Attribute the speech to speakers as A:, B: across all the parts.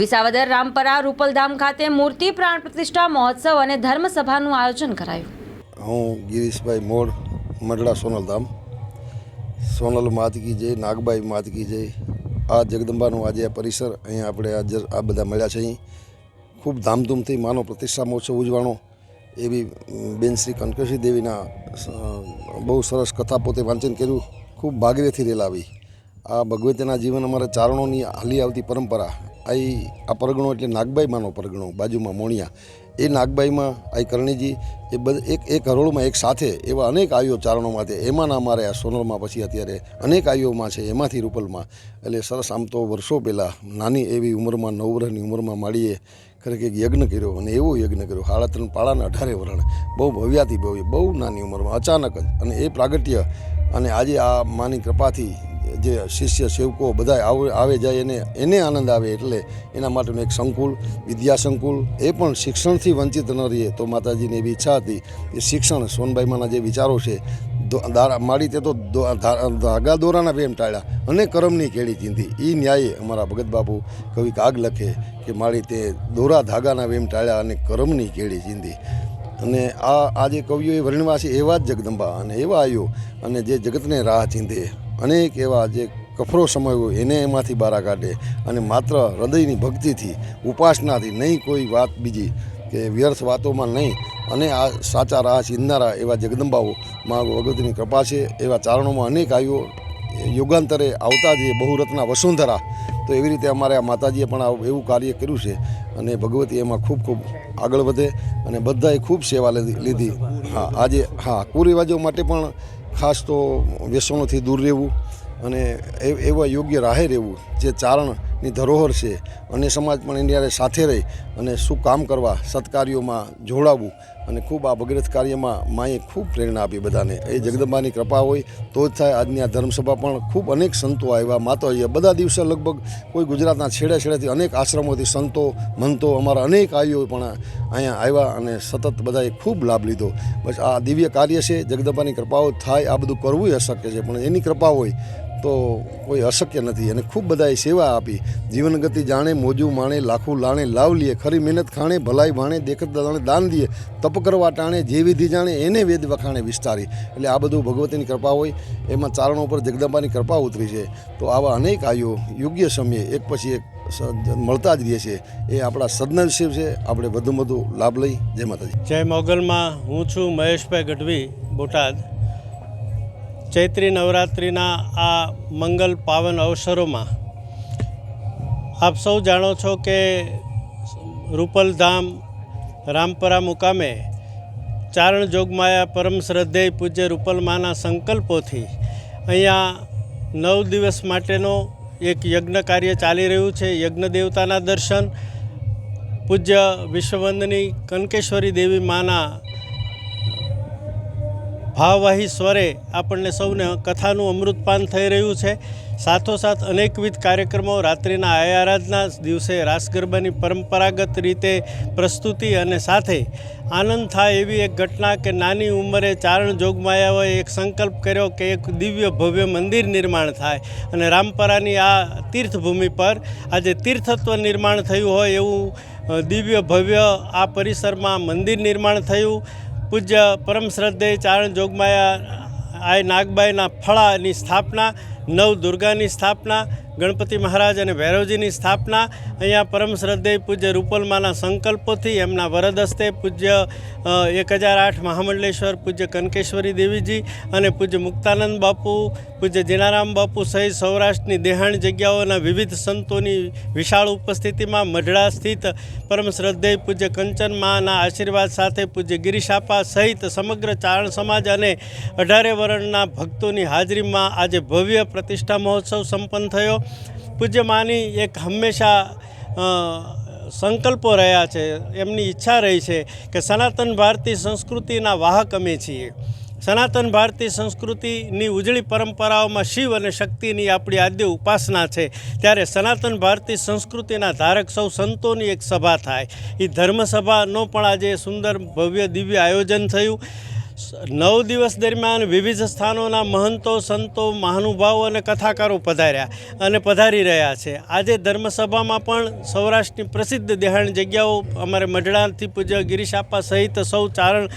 A: વિસાવદર રામપરા રૂપલધામ ખાતે મૂર્તિ પ્રાણ પ્રતિષ્ઠા મહોત્સવ અને ધર્મસભાનું આયોજન કરાયું.
B: હું ગિરીશભાઈ મોડ મંડળા સોનલધામ. સોનલ માતકી જય, નાગબાઈ માતકી જય. આ જગદંબાનું આજે આ પરિસર અહીંયા આપણે આજે આ બધા મળ્યા છે અહીં. ખૂબ ધામધૂમથી માનો પ્રતિષ્ઠા મહોત્સવ ઉજવાણો. એવી બેન શ્રી કનકેશ્વરી દેવીના બહુ સરસ કથા પોતે વાંચન કર્યું. ખૂબ ભાગીરેથી રેલાવી. આ ભગવતીના જીવન અમારા ચારણોની હાલી આવતી પરંપરા. આ ઈ- આ પરગણો એટલે નાગબાઈ માનો પરગણો, બાજુમાં મોણિયા. એ નાગબાઈમાં, આઈ કરણીજી, એ બધ, એક એક હરોળમાં એક સાથે એવા અનેક આયુઓ ચારણોમાં છે એમાંના અમારે આ સોનલમાં પછી અત્યારે અનેક આયુઓમાં છે, એમાંથી રૂપલમાં. એટલે સરસ આમ તો વર્ષો પહેલાં નાની એવી ઉંમરમાં નવ વર્ષની ઉંમરમાં માળીએ ખરેખર એક યજ્ઞ કર્યો અને એવો યજ્ઞ કર્યો સાડા ત્રણ પાળાના અઢારે વરણ. બહુ ભવ્યાથી ભવ્ય બહુ નાની ઉંમરમાં, અચાનક જ. અને એ પ્રાગટ્ય અને આજે આ માની કૃપાથી જે શિષ્ય સેવકો બધા આવે જાય એને એને આનંદ આવે એટલે એના માટેનું એક સંકુલ, વિદ્યા સંકુલ, એ પણ શિક્ષણથી વંચિત ન રહીએ તો માતાજીની એવી ઈચ્છા હતી કે શિક્ષણ સોનબાઈમાંના જે વિચારો છે, દો- તે તો ધાગા દોરાના વેમ ટાળ્યા અને કરમની કેળી ચીંધી. એ ન્યાયે અમારા ભગત બાપુ કવિ કાગ લખે કે માડી તે દોરા ધાગાના વેમ ટાળ્યા અને કરમની કેળી ચીંધી. અને આ આ જે કવિઓએ વર્ણવા છે એવા જ જગદંબા અને એવા આવ્યો અને જે જગતને રાહ ચીંધે. અનેક એવા જે કફરો સમય હોય એને એમાંથી બહાર કાઢે અને માત્ર હૃદયની ભક્તિથી, ઉપાસનાથી નહીં કોઈ વાત બીજી કે વ્યર્થ વાતોમાં નહીં. અને આ સાચા રાહ ચીંધનારા એવા જગદંબાઓ માં ભગવતીની કૃપા છે. એવા ચારણોમાં અનેક આવ્યો યુગાંતરે આવતા જે બહુરત્ના વસુંધરા, તો એવી રીતે અમારે આ માતાજીએ પણ એવું કાર્ય કર્યું છે અને ભગવતી એમાં ખૂબ ખૂબ આગળ વધે અને બધાએ ખૂબ સેવા લીધી લીધી. હા, આજે, હા, કુરિવાજો માટે પણ ખાસ તો વ્યસનોથી દૂર રહેવું અને એવા યોગ્ય રાહે રહેવું જે ચારણની ધરોહર છે. અને સમાજ પણ એની સાથે રહી અને શું કામ કરવા સત્કાર્યોમાં જોડાવવું અને ખૂબ આ ભગીરથ કાર્યમાં માએ ખૂબ પ્રેરણા આપી બધાને. એ જગદંબાની કૃપા હોય તો જ થાય. આજની આ ધર્મસભા પણ ખૂબ અનેક સંતો આવ્યા. માતો આવ્યા બધા દિવસે લગભગ કોઈ ગુજરાતના છેડે છેડેથી અનેક આશ્રમોથી સંતો, મંતો, અમારા અનેક આવ્યો પણ અહીંયા આવ્યા અને સતત બધાએ ખૂબ લાભ લીધો. બસ આ દિવ્ય કાર્ય છે. જગદંબાની કૃપાઓ થાય, આ બધું કરવું અશક્ય છે. પણ એની કૃપા હોય તો કોઈ અશક્ય નથી. અને ખૂબ બધાએ સેવા આપી. જીવન ગતિ જાણે, મોજું માણે, લાખું લાણે લાવ લીએ ખરી મહેનત ખાણે, ભલાઈ ભાણે, દેખત દાણે દાન દીએ તપ કરવા ટાણે, જે વિધિ જાણે એને વેદ વખાણે વિસ્તારી. એટલે આ બધું ભગવતીની કૃપા હોય. એમાં ચારણો ઉપર જગદંબાની કૃપા ઉતરી છે. તો આવા અનેક આયો યોગ્ય સમયે એક પછી એક મળતા જ રહીએ છે. એ આપણા સદનસીબ છે. આપણે વધુ વધુ લાભ લઈ. જય માતાજી.
C: જય મોગલમાં. હું છું મહેશભાઈ ગઢવી બોટાદ. ચૈત્રી નવરાત્રિના આ મંગલ પાવન અવસરોમાં આપ સૌ જાણો છો કે રૂપલધામ રામપરા મુકામે ચારણ જોગમાયા પરમ શ્રદ્ધેય પૂજ્ય રૂપલમાના સંકલ્પોથી અહીંયા નવ દિવસ માટેનો એક યજ્ઞ કાર્ય ચાલી રહ્યું છે. યજ્ઞ દેવતાના દર્શન, પૂજ્ય વિશ્વવંદની કનકેશ્વરી દેવી માના ભાવવાહી સ્વરે આપણને સૌને કથાનું અમૃતપાન થઈ રહ્યું છે. સાથોસાથ અનેકવિધ કાર્યક્રમો રાત્રિના આયારાધના દિવસે રાસ ગરબાની પરંપરાગત રીતે પ્રસ્તુતિ અને સાથે આનંદ થાય એવી એક ઘટના કે નાની ઉંમરે ચારણ જોગમાયાઓએ એક સંકલ્પ કર્યો કે એક દિવ્ય ભવ્ય મંદિર નિર્માણ થાય અને રામપરાની આ તીર્થભૂમિ પર આજે તીર્થત્વ નિર્માણ થયું હોય એવું દિવ્ય ભવ્ય આ પરિસરમાં મંદિર નિર્માણ થયું. પૂજ્ય પરમ શ્રદ્ધેય ચારણ જોગમાયા આ નાગબાઈના ફળાની સ્થાપના નવ દુર્ગાની સ્થાપના ગણપતિ મહારાજ અને ભૈરવજીની સ્થાપના. અહીંયા પરમ શ્રદ્ધેય પૂજ્ય રૂપલમાના સંકલ્પોથી એમના વરદ હસ્તે પૂજ્ય એક હજાર આઠ મહામંડલેશ્વર, પૂજ્ય કનકેશ્વરી દેવીજી અને પૂજ્ય મુક્તાનંદ બાપુ, પૂજ્ય જીનારામ બાપુ સહિત સૌરાષ્ટ્રની દેહાણ જગ્યાઓના વિવિધ સંતોની વિશાળ ઉપસ્થિતિમાં મઢડા સ્થિત પરમ શ્રદ્ધેય પૂજ્ય કંચન માના આશીર્વાદ સાથે પૂજ્ય ગિરિશાપા સહિત સમગ્ર ચારણ સમાજ અને અઢારે વર્ણના ભક્તોની હાજરીમાં આજે ભવ્ય પ્રતિષ્ઠા મહોત્સવ સંપન્ન થયો. પૂજ્ય માની એક હંમેશા સંકલ્પો રહ્યા છે. એમની ઈચ્છા રહી છે કે સનાતન ભારતીય સંસ્કૃતિના વાહક અમે છીએ. સનાતન ભારતીય સંસ્કૃતિની ઉજળી પરંપરાઓમાં શિવ અને શક્તિની આપણી આદ્ય ઉપાસના છે. ત્યારે સનાતન ભારતીય સંસ્કૃતિના ધારક સૌ સંતોની એક સભા થાય. એ ધર્મસભાનો પણ આજે સુંદર ભવ્ય દિવ્ય આયોજન થયું. નવ દિવસ દરમિયાન વિવિધ સ્થાનોના મહંતો, સંતો, મહાનુભાવો અને કથાકારો પધાર્યા અને પધારી રહ્યા છે. આજે ધર્મસભામાં પણ સૌરાષ્ટ્રની પ્રસિદ્ધ દેહાણ જગ્યાઓ, અમારે મઢડાથી પૂજ્ય ગિરીશ આપા સહિત સૌ ચારણ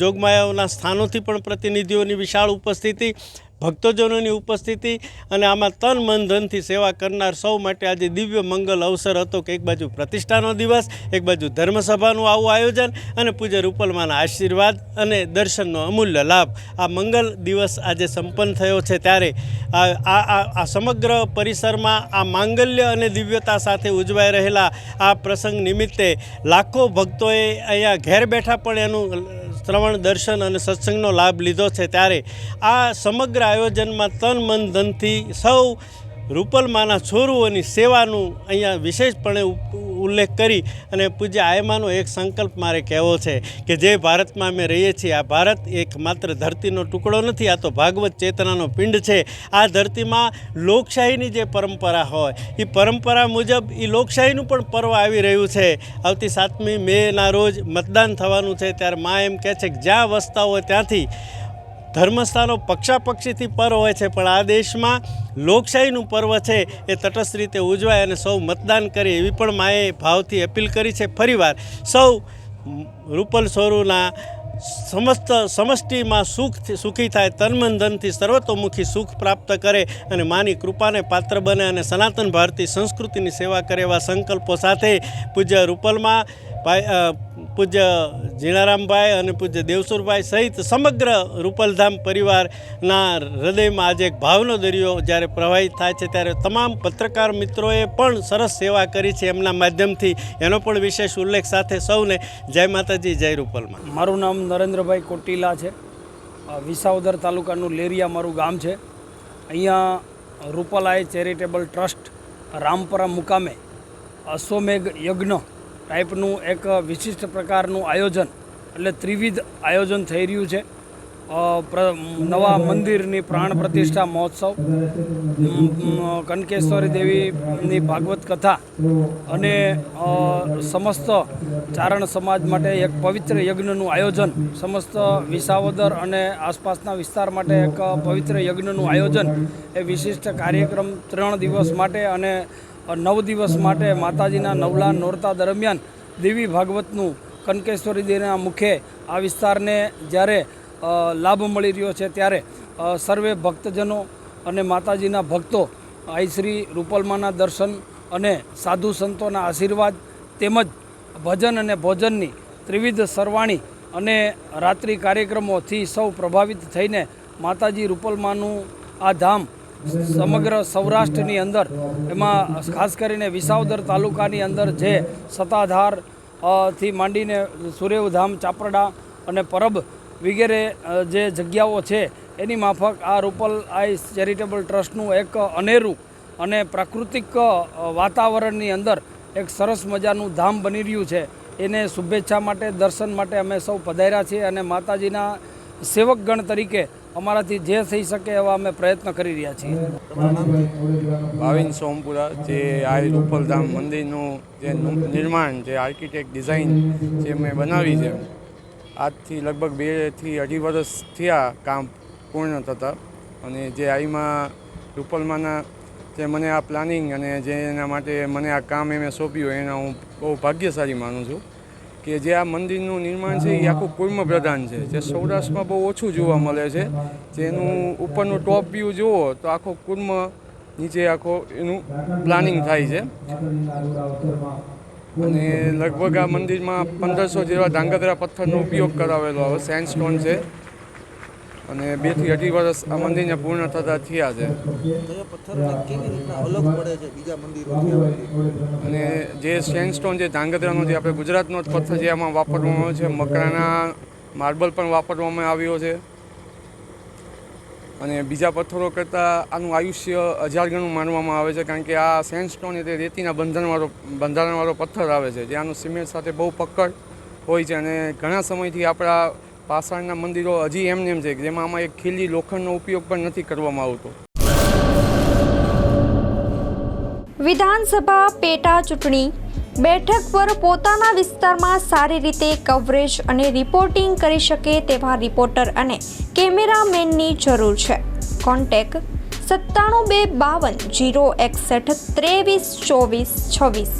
C: જોગમાયાઓના સ્થાનોથી પણ પ્રતિનિધિઓની વિશાળ ઉપસ્થિતિ ભક્તજનોની ઉપસ્થિતિ અને આમાં તન મન ધનથી સેવા કરનાર સૌ માટે આજે દિવ્ય મંગલ અવસર હતો કે એક બાજુ પ્રતિષ્ઠાનો દિવસ, એક બાજુ ધર્મસભાનું આવું આયોજન અને પૂજ્ય રૂપલમાના આશીર્વાદ અને દર્શનનો અમૂલ્ય લાભ. આ મંગલ દિવસ આજે સંપન્ન થયો છે ત્યારે આ સમગ્ર પરિસરમાં આ માંગલ્ય અને દિવ્યતા સાથે ઉજવાઈ રહેલા આ પ્રસંગ નિમિત્તે લાખો ભક્તોએ અહીંયા ઘેર બેઠા પણ એનું શ્રવણ, દર્શન અને સત્સંગનો લાભ લીધો છે. ત્યારે આ સમગ્ર આયોજનમાં તન, મન, ધનથી સૌ રૂપલમાના છોરુઓની સેવાનું અહીંયા વિશેષપણે ઉલ્લેખ કરી અને પૂજ્ય આયમાનો એક સંકલ્પ મારે કહેવો છે કે જે ભારતમાં અમે રહીએ છીએ, આ ભારત એક માત્ર ધરતીનો ટુકડો નથી, આ તો ભાગવત ચેતનાનો પિંડ છે. આ ધરતીમાં લોકશાહીની જે પરંપરા હોય એ પરંપરા મુજબ એ લોકશાહીનું પણ પર્વ આવી રહ્યું છે. આવતી સાતમી મેના રોજ મતદાન થવાનું છે, ત્યારે મા એમ કહે છે કે જ્યાં વસતા હોય ત્યાંથી ધર્મસ્થાનો પક્ષાપક્ષીથી પર્વ હોય છે, પણ આ દેશમાં લોકશાહીનું પર્વ છે, એ તટસ્થ રીતે ઉજવાય અને સૌ મતદાન કરે એવી પણ માએ ભાવથી અપીલ કરી છે. ફરીવાર, સૌ રૂપલ સોરુના સમસ્ત સમષ્ટિમાં સુખ સુખી થાય, તનમન ધનથી સર્વતોમુખી સુખ પ્રાપ્ત કરે અને માની કૃપાને પાત્ર બને અને સનાતન ભારતીય સંસ્કૃતિની સેવા કરે એવા સંકલ્પો સાથે પૂજ્ય રૂપલમાં પૂજ્ય જીણારામભાઈ અને પૂજ્ય દેવસુરભાઈ સહિત સમગ્ર રૂપલધામ પરિવારના હૃદયમાં આજે એક ભાવનો દરિયો જ્યારે પ્રવાહિત થાય છે, ત્યારે તમામ પત્રકાર મિત્રોએ પણ સરસ સેવા કરી છે એમના માધ્યમથી. એનો પણ વિશેષ ઉલ્લેખ સાથે સૌને જય માતાજી, જય રૂપલમાં.
D: મારું નામ નરેન્દ્રભાઈ કોટીલા છે. વિસાવદર તાલુકાનું લેરિયા મારું ગામ છે. અહીંયા રૂપલાય ચેરિટેબલ ટ્રસ્ટ રામપરા મુકામે અશ્વમેઘ યજ્ઞ ટાઈપનું એક વિશિષ્ટ પ્રકારનું આયોજન, એટલે ત્રિવિધ આયોજન થઈ રહ્યું છે. નવા મંદિરની પ્રાણ પ્રતિષ્ઠા મહોત્સવ કનકેશ્વરી દેવીની ભાગવત કથા અને સમસ્ત ચારણ સમાજ માટે એક પવિત્ર યજ્ઞનું આયોજન, સમસ્ત વિસાવદર અને આસપાસના વિસ્તાર માટે એક પવિત્ર યજ્ઞનું આયોજન, એ વિશિષ્ટ કાર્યક્રમ ત્રણ દિવસ માટે અને નવ દિવસ માટે માતાજીના નવલા નોરતા દરમિયાન દેવી ભાગવતનું કનકેશ્વરી દેવીના મુખે આ વિસ્તારને જ્યારે લાભ મળી રહ્યો છે ત્યારે સર્વે ભક્તજનો અને માતાજીના ભક્તો આઈ શ્રી રૂપલમાના દર્શન અને સાધુ સંતોના આશીર્વાદ તેમજ ભજન અને ભોજનની ત્રિવિધ સરવાણી અને રાત્રિ કાર્યક્રમોથી સૌ પ્રભાવિત થઈને માતાજી રૂપલમાનું આ ધામ સમગ્ર સૌરાષ્ટ્રની અંદર, એમાં ખાસ કરીને વિસાવદર તાલુકાની અંદર જે સત્તાધારથી માંડીને સુરેવધામ, ચાપરડા અને પરબ વગેરે જે જગ્યાઓ છે, એની માફક આ રૂપલ આઈ ચેરિટેબલ ટ્રસ્ટનું એક અનેરું અને પ્રાકૃતિક વાતાવરણની અંદર એક સરસ મજાનું ધામ બની રહ્યું છે. એને શુભેચ્છા માટે, દર્શન માટે અમે સૌ પધાર્યા છીએ અને માતાજીના સેવકગણ તરીકે અમારાથી જે થઈ શકે એવા અમે પ્રયત્ન કરી રહ્યા છીએ.
E: ભાવિન સોમપુરા જે આ રૂપલધામ મંદિરનું જે નિર્માણ, જે આર્કિટેક્ટ ડિઝાઇન જે મેં બનાવી છે, આજથી લગભગ બેથી અઢી વર્ષ થયા કામ પૂર્ણ થતાં અને જે આઈમાં રૂપલમાંના જે મને આ પ્લાનિંગ અને જે એના માટે મને આ કામ એમે સોંપ્યું, એના હું બહુ ભાગ્યશાળી માનું છું. કે જે આ મંદિરનું નિર્માણ છે એ આખું કુર્મ પ્રધાન છે. જે સૌરાષ્ટ્રમાં બહુ ઓછું જોવા મળે છે. જેનું ઉપરનું ટોપ વ્યૂ જુઓ તો આખો કુર્મ નીચે આખો એનું પ્લાનિંગ થાય છે. અને લગભગ આ મંદિરમાં પંદરસો જેવા ધાંગધ્રા પથ્થરનો ઉપયોગ કરાવેલો આવે સેન્ડસ્ટોન છે. અને બેથી અઢી વર્ષ આ મંદિરને પૂર્ણ થતા થયા છે. અને જે સેન્ડસ્ટોન જે ધાંગધ્રાનો જે આપણે ગુજરાતનો જ પથ્થર જે આમાં વાપરવામાં આવે છે મકરાના માર્બલ પણ વાપરવામાં આવ્યો છે. અને બીજા પથ્થરો કરતાં આનું આયુષ્ય હજાર ગણું માનવામાં આવે છે કારણ કે આ સેન્ડસ્ટોન એ તે રેતીના બંધનવાળો બંધારણવાળો પથ્થર આવે છે જે આનું સિમેન્ટ સાથે બહુ પકડ હોય છે. અને ઘણા સમયથી આપણા પાષાણના મંદિરો હજી એમને એમ છે જેમાં આમાં એક ખીલી લોખંડનો ઉપયોગ પણ નથી કરવામાં આવતો.
F: વિધાનસભા પેટા ચૂંટણી. બેઠક પર પોતાના વિસ્તારમાં સારી રીતે કવરેજ અને રિપોર્ટિંગ કરી શકે તેવા રિપોર્ટર અને કેમેરામેનની જરૂર છે. કોન્ટેક સત્તાણું બે બાવન જીરો એકસઠ ત્રેવીસ ચોવીસ છવ્વીસ.